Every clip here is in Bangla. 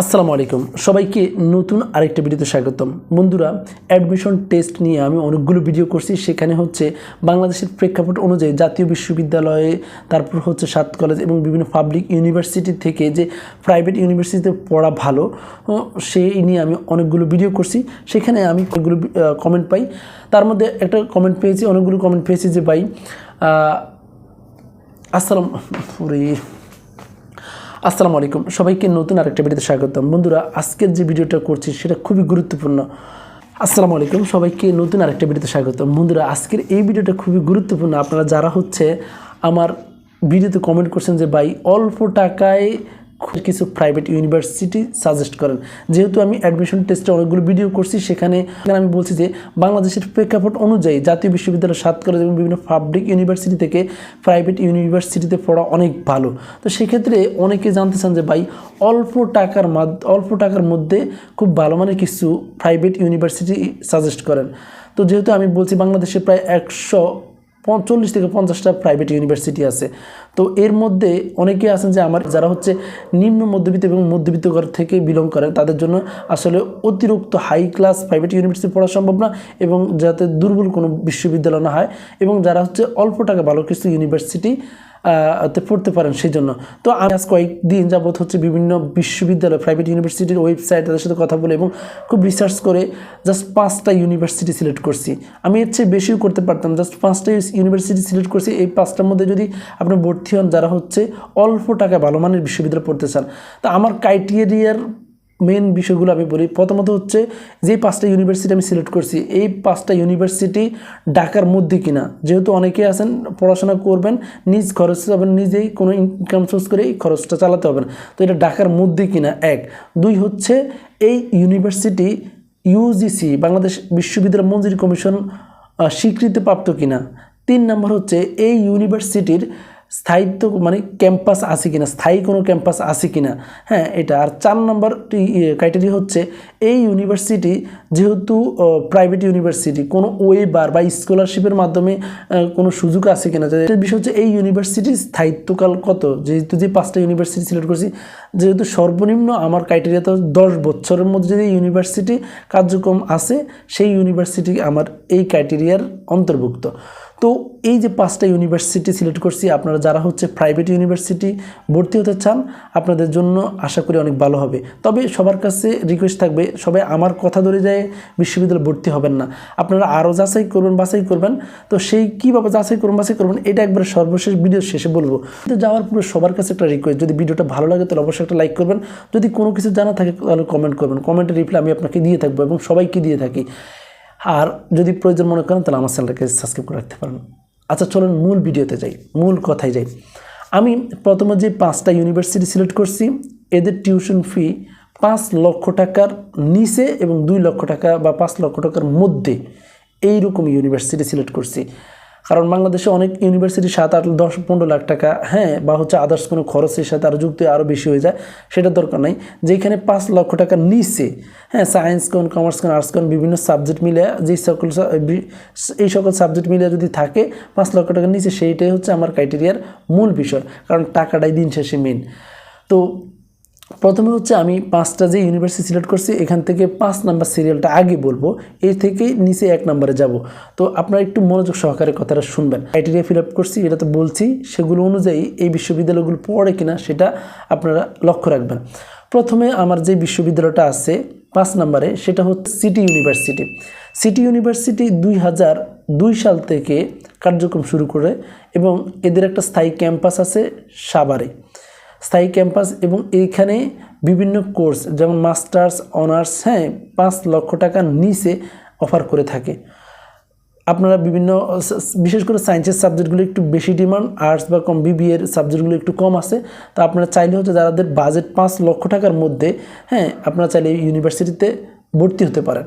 আসসালামু আলাইকুম। সবাইকে নতুন আরেকটা ভিডিওতে স্বাগতম। বন্ধুরা অ্যাডমিশন টেস্ট নিয়ে আমি অনেকগুলো ভিডিও করছি। সেখানে হচ্ছে বাংলাদেশের প্রেক্ষাপট অনুযায়ী জাতীয় বিশ্ববিদ্যালয়ে, তারপর হচ্ছে সাত কলেজ এবং বিভিন্ন পাবলিক ইউনিভার্সিটি থেকে যে প্রাইভেট ইউনিভার্সিটিতে পড়া ভালো সেই নিয়ে আমি অনেকগুলো ভিডিও করছি। সেখানে আমি অনেকগুলো কমেন্ট পাই। তার মধ্যে একটা কমেন্ট পেয়েছি, অনেকগুলো কমেন্ট পেয়েছি যে ভাই আসসালাম আসসালামু আলাইকুম। সবাইকে নতুন আরেকটা ভিডিওতে স্বাগতম। বন্ধুরা, আজকের যে ভিডিওটা করছি সেটা খুবই গুরুত্বপূর্ণ। আসসালামু আলাইকুম, সবাইকে নতুন আরেকটা ভিডিওতে স্বাগতম। বন্ধুরা, আজকের এই ভিডিওটা খুবই গুরুত্বপূর্ণ। আপনারা যারা হচ্ছে আমার ভিডিওতে কমেন্ট করছেন যে, ভাই, অল্প টাকায় কিছু প্রাইভেট ইউনিভার্সিটি সাজেস্ট করেন। যেহেতু আমি অ্যাডমিশন টেস্টে অনেকগুলো ভিডিও করছি, সেখানে আমি বলছি যে বাংলাদেশের প্রেক্ষাপট অনুযায়ী জাতীয় বিশ্ববিদ্যালয় সাত কলেজ এবং বিভিন্ন পাবলিক ইউনিভার্সিটি থেকে প্রাইভেট ইউনিভার্সিটিতে পড়া অনেক ভালো। তো সেক্ষেত্রে অনেকে জানতে চান যে ভাই, অল্প টাকার অল্প টাকার মধ্যে খুব ভালো মানের কিছু প্রাইভেট ইউনিভার্সিটি সাজেস্ট করেন। তো যেহেতু আমি বলছি বাংলাদেশে প্রায় একশো চল্লিশ থেকে পঞ্চাশটা প্রাইভেট ইউনিভার্সিটি আছে। তো এর মধ্যে অনেকে আছেন যে আমার যারা হচ্ছে নিম্ন মধ্যবিত্ত এবং মধ্যবিত্ত ঘর থেকে বিলং করেন, তাদের জন্য আসলে অতিরিক্ত হাই ক্লাস প্রাইভেট ইউনিভার্সিটি পড়া সম্ভব না এবং যাতে দুর্বল কোনো বিশ্ববিদ্যালয় না হয় এবং যারা হচ্ছে অল্প টাকা ভালো কিছু ইউনিভার্সিটি পড়তে পারেন সেই জন্য তো আমি আজ কয়েকদিন যাবৎ হচ্ছে বিভিন্ন বিশ্ববিদ্যালয় প্রাইভেট ইউনিভার্সিটির ওয়েবসাইট তাদের সাথে কথা বলে এবং খুব রিসার্চ করে জাস্ট পাঁচটা ইউনিভার্সিটি সিলেক্ট করছি। আমি এর চেয়ে বেশিও করতে পারতাম জাস্ট পাঁচটা ইউনিভার্সিটি সিলেক্ট করছি। এই পাঁচটার মধ্যে যদি আপনি ভর্তি হন, যারা হচ্ছে অল্প টাকায় ভালো মানের বিশ্ববিদ্যালয় পড়তে চান, তা আমার ক্রাইটেরিয়ার মেন বিষয়গুলো আমি বলি। প্রথমত হচ্ছে, যে পাঁচটা ইউনিভার্সিটি আমি সিলেক্ট করছি, এই পাঁচটা ইউনিভার্সিটি ঢাকার মধ্যে কিনা। যেহেতু অনেকে আছেন, পড়াশোনা করবেন, নিজ খরচ হবেন নিজেই কোনো ইনকাম সোর্স করে এই খরচটা চালাতে হবে না। তো এটা ঢাকার মধ্যে কিনা, এক। দুই হচ্ছে, এই ইউনিভার্সিটি ইউজিসি বাংলাদেশ বিশ্ববিদ্যালয় মঞ্জুরি কমিশন স্বীকৃতিপ্রাপ্ত কিনা। তিন নম্বর হচ্ছে, এই ইউনিভার্সিটির স্থায়িত্ব মানে ক্যাম্পাস আছে কিনা, স্থায়ী কোনো ক্যাম্পাস আছে কিনা হ্যাঁ এটা। আর চার নম্বর ক্রাইটেরিয়া হচ্ছে এই ইউনিভার্সিটি যেহেতু প্রাইভেট ইউনিভার্সিটি কোনো ওয়েবার বা স্কলারশিপের মাধ্যমে কোনো সুযোগ আছে কিনা। যে বিষয় হচ্ছে এই ইউনিভার্সিটির স্থায়িত্বকাল কত? যেহেতু যে পাঁচটা ইউনিভার্সিটি সিলেক্ট করছি, যেহেতু সর্বনিম্ন আমার ক্রাইটেরিয়া তো দশ বছরের মধ্যে যদি ইউনিভার্সিটি কার্যক্রম আছে, সেই ইউনিভার্সিটি আমার এই ক্রাইটেরিয়ার অন্তর্ভুক্ত। তো এই যে পাঁচটা ইউনিভার্সিটি সিলেক্ট করছি, আপনারা যারা হচ্ছে প্রাইভেট ইউনিভার্সিটি ভর্তি হতে চান, আপনাদের জন্য আশা করি অনেক ভালো হবে। তবে সবার কাছে রিকোয়েস্ট থাকবে, সবাই আমার কথা ধরে যায় বিশ্ববিদ্যালয়ে ভর্তি হবেন না। আপনারা আরও যাচাই করবেন, বাছাই করবেন। তো সেই কীভাবে যাচাই করবেন, বাছাই করবেন, এটা একবার সর্বশেষ ভিডিও শেষে বলব। তো যাওয়ার পরে সবার কাছে একটা রিকোয়েস্ট যদি ভিডিওটা ভালো লাগে তাহলে অবশ্যই একটা লাইক করবেন। যদি কোনো কিছু জানা থাকে তাহলে কমেন্ট করবেন। কমেন্টের রিপ্লাই আমি আপনাকে দিয়ে থাকব এবং সবাইকে দিয়ে থাকি। আর যদি প্রয়োজন মনে করেন, তাহলে আমার চ্যানেলটাকে সাবস্ক্রাইব করে রাখতে পারেন। আচ্ছা চলুন মূল ভিডিওতে যাই। মূল কথায় যাই। আমি প্রথমে যে পাঁচটা ইউনিভার্সিটি সিলেক্ট করছি, এদের টিউশন ফি পাঁচ লক্ষ টাকার নিচে এবং দুই লক্ষ টাকা বা পাঁচ লক্ষ টাকার মধ্যে এইরকম ইউনিভার্সিটি সিলেক্ট করছি। কারণ বাংলাদেশে অনেক ইউনিভার্সিটি সাত আট, দশ, পনেরো লাখ টাকা হ্যাঁ বা হচ্ছে আদার্স কোনো খরচের সাথে আরও যুক্ত আরও বেশি হয়ে যায় সেটা দরকার নাই। যেখানে পাঁচ লক্ষ টাকা নিচে হ্যাঁ সায়েন্স কোন কমার্স কোন আর্টস কোন, বিভিন্ন সাবজেক্ট মিলে যেই সকল এই সকল সাবজেক্ট মিলে যদি থাকে, পাঁচ লক্ষ টাকার নিচে, সেইটাই হচ্ছে আমার ক্রাইটেরিয়ার মূল বিষয়, কারণ টাকাটাই দিন শেষে মেন তো প্রথমে হচ্ছে আমি পাঁচটা যে ইউনিভার্সিটি সিলেক্ট করছি, এখান থেকে পাঁচ নাম্বার সিরিয়ালটা আগে বলব, এর থেকে নিচে এক নম্বরে যাব। তো আপনারা একটু মনোযোগ সহকারে কথাটা শুনবেন। ক্রাইটেরিয়া ফিল আপ করছি এটা তো বলছি, সেগুলো অনুযায়ী এই বিশ্ববিদ্যালয়গুলো পড়ে কিনা সেটা আপনারা লক্ষ্য রাখবেন। প্রথমে আমার যে বিশ্ববিদ্যালয়টা আছে, পাঁচ নম্বরে সেটা হচ্ছে সিটি ইউনিভার্সিটি সিটি ইউনিভার্সিটি দুই হাজার দুই সাল থেকে কার্যক্রম শুরু করে এবং এদের একটা স্থায়ী ক্যাম্পাস আছে সাভারে। স্থায়ী ক্যাম্পাস এবং এইখানে বিভিন্ন কোর্স যেমন মাস্টার্স, অনার্স হ্যাঁ পাঁচ লক্ষ টাকার নিচে অফার করে থাকে। আপনারা বিভিন্ন, বিশেষ করে সায়েন্সের সাবজেক্টগুলো একটু বেশি ডিমান্ড, আর্টস বা কম বিবিএর সাবজেক্টগুলো একটু কম আছে। তো আপনারা চাইলে হচ্ছে যাদের বাজেট পাঁচ লক্ষ টাকার মধ্যে হ্যাঁ আপনারা চাইলে ইউনিভার্সিটিতে ভর্তি হতে পারেন।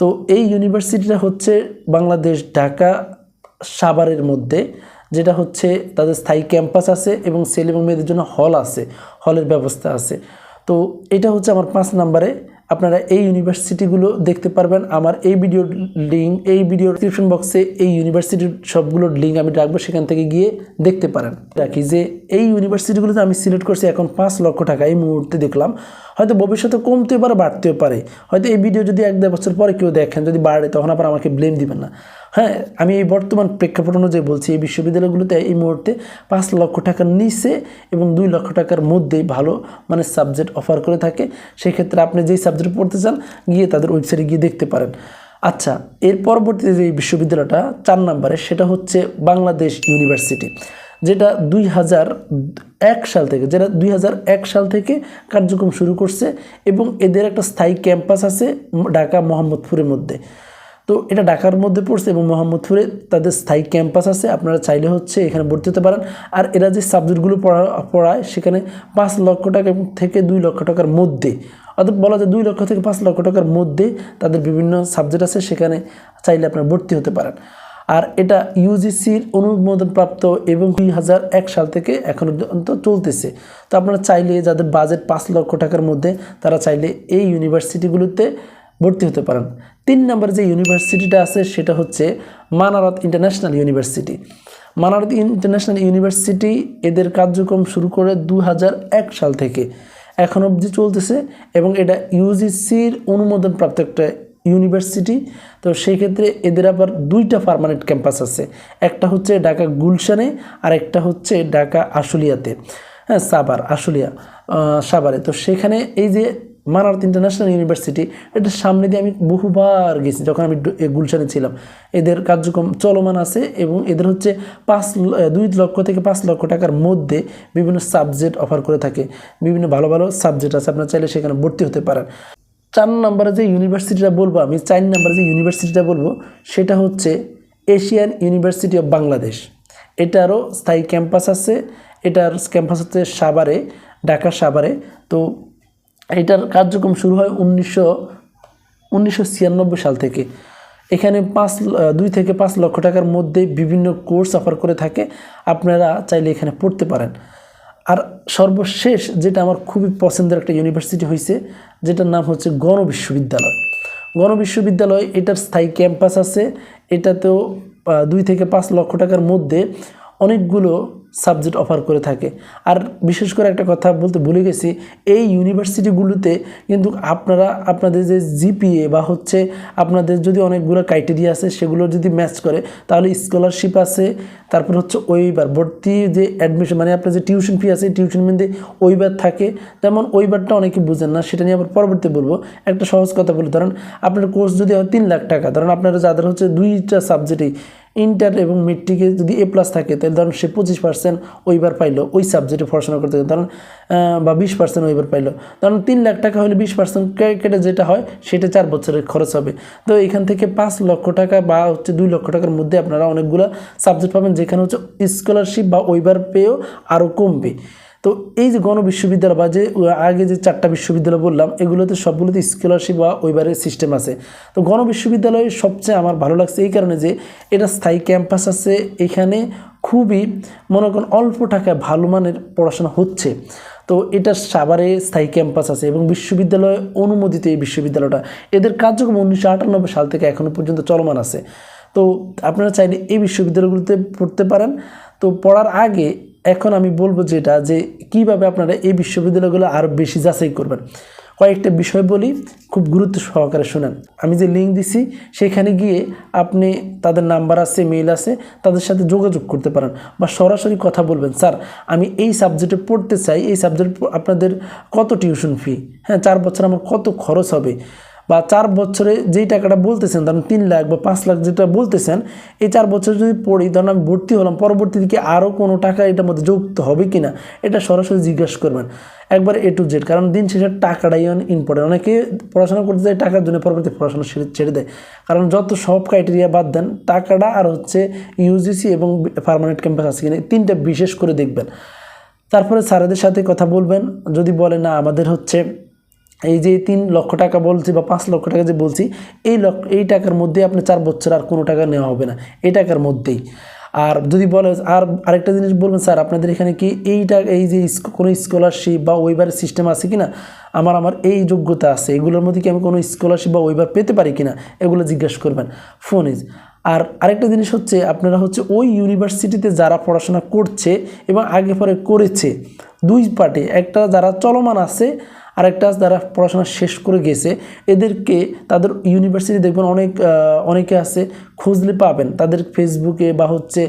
তো এই ইউনিভার্সিটিটা হচ্ছে বাংলাদেশ, ঢাকা, সাভারের মধ্যে। যেটা হচ্ছে তাদের স্থায়ী ক্যাম্পাস আছে এবং ছেলে এবং মেয়েদের জন্য হল আছে, হলের ব্যবস্থা আছে। তো এটা হচ্ছে আমার পাঁচ নাম্বারে। আপনারা এই ইউনিভার্সিটিগুলো দেখতে পারবেন। আমার এই ভিডিওর লিঙ্ক, এই ভিডিওর ডিসক্রিপশন বক্সে এই ইউনিভার্সিটির সবগুলোর লিঙ্ক আমি রাখব, সেখান থেকে গিয়ে দেখতে পারেন। রাখি যে এই ইউনিভার্সিটিগুলোতে আমি সিলেক্ট করছি এখন পাঁচ লক্ষ টাকা। এই মুহূর্তে দেখলাম হয়তো ভবিষ্যতে কমতেও পারে, বাড়তেও পারে। হয়তো এই ভিডিও যদি এক দেড় বছর পরে কেউ দেখেন, যদি বাড়ে, তখন আবার আমাকে ব্লেম দিবেন না। হ্যাঁ আমি এই বর্তমান প্রেক্ষাপট অনুযায়ী বলছি, এই বিশ্ববিদ্যালয়গুলোতে এই মুহূর্তে পাঁচ লক্ষ টাকার নিচে এবং দুই লক্ষ টাকার মধ্যেই ভালো মানে সাবজেক্ট অফার করে থাকে। সেক্ষেত্রে আপনি যেই সাবজেক্ট পড়তে চান, গিয়ে তাদের ওয়েবসাইটে গিয়ে দেখতে পারেন। আচ্ছা এর পরবর্তীতে যে বিশ্ববিদ্যালয়টা, চার নম্বরে, সেটা হচ্ছে বাংলাদেশ ইউনিভার্সিটি যেটা দুই হাজার এক সাল থেকে যেটা দুই সাল থেকে কার্যক্রম শুরু করছে এবং এদের একটা স্থায়ী ক্যাম্পাস আছে ঢাকা মোহাম্মদপুরের মধ্যে। তো এটা ঢাকার মধ্যে পড়ছে এবং মোহাম্মদপুরে তাদের স্থায়ী ক্যাম্পাস আছে, আপনারা চাইলে হচ্ছে এখানে ভর্তি হতে পারেন। আর এরা যে সাবজেক্টগুলো পড়া, পড়ায় সেখানে পাঁচ লক্ষ টাকা থেকে দুই লক্ষ টাকার মধ্যে, অর্থাৎ বলা যায় দুই লক্ষ থেকে পাঁচ লক্ষ টাকার মধ্যে তাদের বিভিন্ন সাবজেক্ট আছে, সেখানে চাইলে আপনারা ভর্তি হতে পারেন। আর এটা ইউজিসির অনুমোদনপ্রাপ্ত এবং দুই হাজার এক সাল থেকে এখনও পর্যন্ত চলতেছে। তো আপনারা চাইলে যাদের বাজেট পাঁচ লক্ষ টাকার মধ্যে, তারা চাইলে এই ইউনিভার্সিটিগুলোতে ভর্তি হতে পারেন। তিন নম্বর যে ইউনিভার্সিটিটা আছে, সেটা হচ্ছে Manarat international university Manarat international university এদের কার্যক্রম শুরু করে দু হাজার এক সাল থেকে। এখন অবধি চলতেছে এবং এটা ইউজিসির অনুমোদনপ্রাপ্ত একটা ইউনিভার্সিটি। তো সেই ক্ষেত্রে এদের আবার দুইটা পারমানেন্ট ক্যাম্পাস আছে। একটা হচ্ছে ঢাকা গুলশানে আর একটা হচ্ছে ঢাকা আশুলিয়াতে। হ্যাঁ সাবার আশুলিয়া সাভারে। তো সেখানে এই যে মানার্থ ইন্টারন্যাশনাল ইউনিভার্সিটি এটার সামনে দিয়ে আমি বহুবার গেছি, যখন আমি গুলশানে ছিলাম। এদের কার্যক্রম চলমান আছে এবং এদের হচ্ছে পাঁচ দুই লক্ষ থেকে পাঁচ লক্ষ টাকার মধ্যে বিভিন্ন সাবজেক্ট অফার করে থাকে। বিভিন্ন ভালো ভালো সাবজেক্ট আছে, আপনারা চাইলে সেখানে ভর্তি হতে পারেন। চার নম্বরে যে ইউনিভার্সিটিটা বলব আমি, চার নম্বরে যে ইউনিভার্সিটিটা বলব, সেটা হচ্ছে এশিয়ান ইউনিভার্সিটি অফ বাংলাদেশ এটারও স্থায়ী ক্যাম্পাস আছে, এটার ক্যাম্পাস হচ্ছে সাভারে ঢাকা সাভারে। তো এটার কার্যক্রম শুরু হয় উনিশশো উনিশশো সাল থেকে। এখানে পাঁচ, দুই থেকে পাঁচ লক্ষ টাকার মধ্যে বিভিন্ন কোর্স অফার করে থাকে। আপনারা চাইলে এখানে পড়তে পারেন। আর সর্বশেষ যেটা আমার খুবই পছন্দের একটা ইউনিভার্সিটি হয়েছে যেটার নাম হচ্ছে গণ বিশ্ববিদ্যালয় গণ বিশ্ববিদ্যালয় এটার স্থায়ী ক্যাম্পাস আছে। এটাতেও দুই থেকে পাঁচ লক্ষ টাকার মধ্যে অনেকগুলো সাবজেক্ট অফার করে থাকে। আর বিশেষ করে একটা কথা বলতে ভুলে গেছি, এই ইউনিভার্সিটিগুলোতে কিন্তু আপনারা, আপনাদের যে জিপিএ বা হচ্ছে আপনাদের যদি অনেকগুলো ক্রাইটেরিয়া আছে, সেগুলো যদি ম্যাচ করে, তাহলে স্কলারশিপ আছে, তারপর হচ্ছে ওইবার ভর্তি যে অ্যাডমিশন মানে আপনার যে টিউশন ফি আছে টিউশন মধ্যে ওইবার থাকে, যেমন ওইবারটা অনেকে বুঝেন না, সেটা নিয়ে আবার পরবর্তী বলব। একটা সহজ কথা বলে, ধরেন আপনার কোর্স যদি হয় তিন লাখ টাকা, ধরেন আপনারা যাদের হচ্ছে দুইটা সাবজেক্টেই ইন্টার এবং মেট্রিকে যদি এ প্লাস থাকে, তাহলে ধরুন সে পঁচিশ পার্সেন্ট ওইবার পাইলো ওই সাবজেক্টে পড়াশোনা করতে ধরুন বা বিশ পার্সেন্ট ওইবার পাইলো। ধরুন তিন লাখ টাকা হলে বিশ পার্সেন্ট কেটে যেটা হয়, সেটা চার বছরের খরচ হবে। তো এখান থেকে পাঁচ লক্ষ টাকা বা হচ্ছে দুই লক্ষ টাকার মধ্যে আপনারা অনেকগুলো সাবজেক্ট পাবেন, যেখানে হচ্ছে স্কলারশিপ বা ওইবার পেয়েও আরও কমবে। তো এই যে গণ বিশ্ববিদ্যালয় বা যে আগে যে চারটা বিশ্ববিদ্যালয় বললাম, এগুলোতে সবগুলোতে স্কলারশিপ বা ওইবারের সিস্টেম আছে। তো গণ বিশ্ববিদ্যালয়ে সবচেয়ে আমার ভালো লাগছে এই কারণে যে, এটা স্থায়ী ক্যাম্পাস আছে। এখানে খুবই, মনে করেন, অল্প টাকায় ভালো মানের পড়াশোনা হচ্ছে। তো এটা সাভারে স্থায়ী ক্যাম্পাস আছে এবং বিশ্ববিদ্যালয়ে অনুমোদিত এই বিশ্ববিদ্যালয়টা। এদের কার্যক্রম উনিশশো আটানব্বই সাল থেকে এখনও পর্যন্ত চলমান আছে। তো আপনারা চাইলে এই বিশ্ববিদ্যালয়গুলোতে পড়তে পারেন। তো পড়ার আগে এখন আমি বলব যেটা, যে কীভাবে আপনারা এই বিশ্ববিদ্যালয়গুলো আরও বেশি যাচাই করবেন। কয়েকটা বিষয় বলি, খুব গুরুত্ব সহকারে শোনেন। আমি যে লিঙ্ক দিছি, সেখানে গিয়ে আপনি তাদের নাম্বার আছে মেইল আছে, তাদের সাথে যোগাযোগ করতে পারেন বা সরাসরি কথা বলবেন। স্যার, আমি এই সাবজেক্টে পড়তে চাই, এই সাবজেক্ট আপনাদের কত টিউশন ফি হ্যাঁ চার বছর আমার কত খরচ হবে? বা চার বছরে যেই টাকাটা বলতেছেন, ধরুন তিন লাখ বা পাঁচ লাখ যেটা বলতেছেন, এই চার বছর যদি পড়ি, ধরুন আমি ভর্তি হলাম পরবর্তী দিকে আরও কোনো টাকা এটার মধ্যে যুক্ত হবে কি না এটা সরাসরি জিজ্ঞাসা করবেন। একবার এ টু জেড কারণ দিন শেষে টাকাটাই ইম্পর্টেন্ট অনেকে পড়াশোনা করতে যায়, টাকার জন্য পরবর্তী পড়াশোনা ছেড়ে ছেড়ে দেয়। কারণ যত সব ক্রাইটেরিয়া বাদ দেন, টাকাটা আর হচ্ছে ইউজিসি এবং পারমানেন্ট ক্যাম্পাস আছে কিনা তিনটা বিশেষ করে দেখবেন। তারপরে স্যারেদের সাথে কথা বলবেন। যদি বলে, না, আমাদের হচ্ছে এই যে তিন লক্ষ টাকা বলছি বা পাঁচ লক্ষ টাকা যে বলছি, এই লক্ষ এই টাকার মধ্যে আপনি চার বছর আর কোনো টাকা নেওয়া হবে না। এই টাকার মধ্যেই। আর যদি বলে, আর আরেকটা জিনিস বলবেন, স্যার, আপনাদের এখানে কি এইটা এই যে কোনো স্কলারশিপ বা ওইবারের সিস্টেম আছে কি না আমার আমার এই যোগ্যতা আছে। এগুলোর মধ্যে কি আমি কোনো স্কলারশিপ বা ওইবার পেতে পারি কি না এগুলো জিজ্ঞেস করবেন। Phone is. আর আরেকটা জিনিস হচ্ছে, আপনারা হচ্ছে ওই ইউনিভার্সিটিতে যারা পড়াশোনা করছে এবং আগে পরে করেছে, দুই পার্টি। একটা যারা চলমান আছে আরেকটা যারা পড়াশোনা শেষ করে গেছে, এদেরকে তাদের ইউনিভার্সিটি দেখবেন অনেক অনেকে আছে খুঁজলে পাবেন। তাদের ফেসবুকে বা হচ্ছে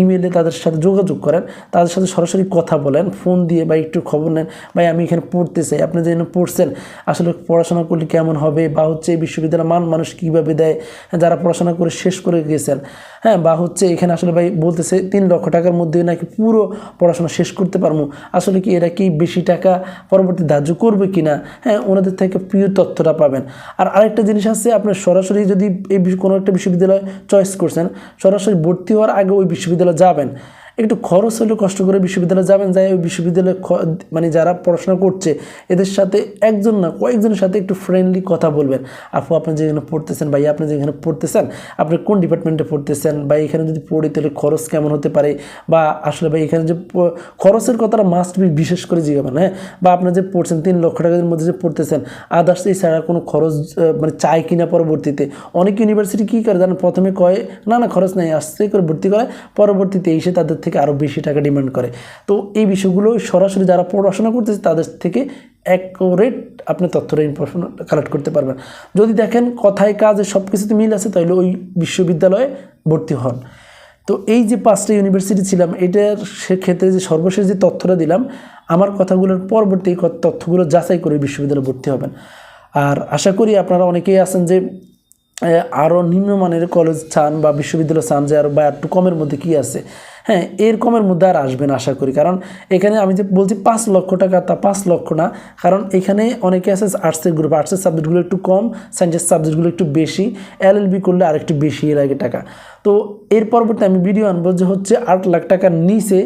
ইমেলে তাদের সাথে যোগাযোগ করেন, তাদের সাথে সরাসরি কথা বলেন ফোন দিয়ে বা একটু খবর নেন, ভাই, আমি এখানে পড়তে চাই, আপনি যেখানে পড়ছেন, আসলে পড়াশোনা করলে কেমন হবে? বা হচ্ছে এই বিশ্ববিদ্যালয়ের মান মানুষ কীভাবে দেয়, যারা পড়াশোনা করে শেষ করে গেছেন হ্যাঁ বা হচ্ছে এখানে আসলে ভাই বলতেছে, তিন লক্ষ টাকার মধ্যে নাকি পুরো পড়াশোনা শেষ করতে পারব? আসলে কি এরা কি বেশি টাকা পরবর্তী ধার্য করবে কি না হ্যাঁ ওনাদের থেকে প্রিয় তথ্যটা পাবেন। আর আরেকটা জিনিস আছে আপনার সরাসরি যদি এই কোনো একটা বিশ্ববিদ্যালয় চয়েস করছেন, সরাসরি ভর্তি হওয়ার আগে ওই বিশ্ববিদ্যালয়ে যাবেন। একটু খরচ হলেও কষ্ট করে বিশ্ববিদ্যালয়ে যাবেন, যাই ওই বিশ্ববিদ্যালয়ে মানে যারা পড়াশোনা করছে, এদের সাথে একজন না, কয়েকজনের সাথে একটু ফ্রেন্ডলি কথা বলবেন। আপু, আপনি যেখানে পড়তেছেন ভাই আপনি যেখানে পড়তেছেন, আপনি কোন ডিপার্টমেন্টে পড়তেছেন বা এখানে যদি পড়ি তাহলে খরচ কেমন হতে পারে? বা আসলে ভাই, এখানে যে খরচের কথাটা মাস্ট বি বিশেষ করে জিজ্ঞাবেন হ্যাঁ? বা আপনি যে পড়ছেন, তিন লক্ষ টাকার মধ্যে যে পড়তেছেন আদার্স এই এছাড়া কোনো খরচ মানে চাই কিনা পরবর্তীতে? অনেক ইউনিভার্সিটি কী করে জানেন? প্রথমে কয়, না না, খরচ নাই। আস্তে করে ভর্তি করে পরবর্তীতে এসে তাদের থেকে আরও বেশি টাকা ডিমান্ড করে। তো এই বিষয়গুলো সরাসরি যারা পড়াশোনা করতেছে, তাদের থেকে অ্যাকোরেট আপনি তথ্যটা ইনফরমেশন কালেক্ট করতে পারবেন। যদি দেখেন কথায় কাজে সব কিছুতে মিল আছে, তাহলে ওই বিশ্ববিদ্যালয়ে ভর্তি হন। তো এই যে পাঁচটা ইউনিভার্সিটি ছিলাম, এটার সেক্ষেত্রে যে সর্বশেষ যে তথ্যটা দিলাম, আমার কথাগুলোর পরবর্তী তথ্যগুলো যাচাই করে বিশ্ববিদ্যালয়ে ভর্তি হবেন। আর আশা করি আপনারা অনেকেই আছেন যে আরও নিম্নমানের কলেজ চান বা বিশ্ববিদ্যালয় চান যে আর বা একটু কমের মধ্যে কি আছে। হ্যাঁ এরকমের মধ্যে আর আসবেন আশা করি। কারণ এখানে আমি যে বলছি পাঁচ লক্ষ টাকা তা পাঁচ লক্ষ না। কারণ এখানে অনেকে আছে আর্টসের গ্রুপ আর্টসের সাবজেক্টগুলো একটু কম সায়েন্সের সাবজেক্টগুলো একটু বেশি এলএলবি করলে আরেকটু বেশি লাগে টাকা। তো এর পরবর্তী আমি ভিডিও আনব যে হচ্ছে আট লাখ টাকার নিচে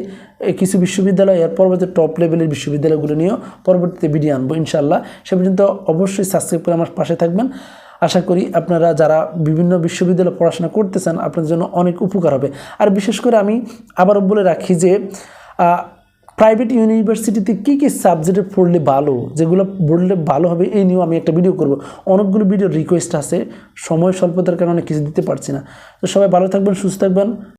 কিছু বিশ্ববিদ্যালয়, এর পরবর্তী টপ লেভেলের বিশ্ববিদ্যালয়গুলো নিয়েও পরবর্তীতে ভিডিও আনব ইনশাল্লাহ সে পর্যন্ত অবশ্যই সাবস্ক্রাইব করে আমার পাশে থাকবেন। আশা করি আপনারা যারা বিভিন্ন বিশ্ববিদ্যালয়ে পড়াশোনা করতেছেন, আপনাদের জন্য অনেক উপকার হবে। আর বিশেষ করে আমি আবারও বলে রাখি যে প্রাইভেট ইউনিভার্সিটিতে কী কী সাবজেক্টে পড়লে ভালো, যেগুলো পড়লে ভালো হবে এই নিয়েও আমি একটা ভিডিও করব। অনেকগুলো ভিডিও রিকোয়েস্ট আছে, সময় স্বল্পতার কারণে কিছু দিতে পারছি না। তো সবাই ভালো থাকবেন, সুস্থ থাকবেন।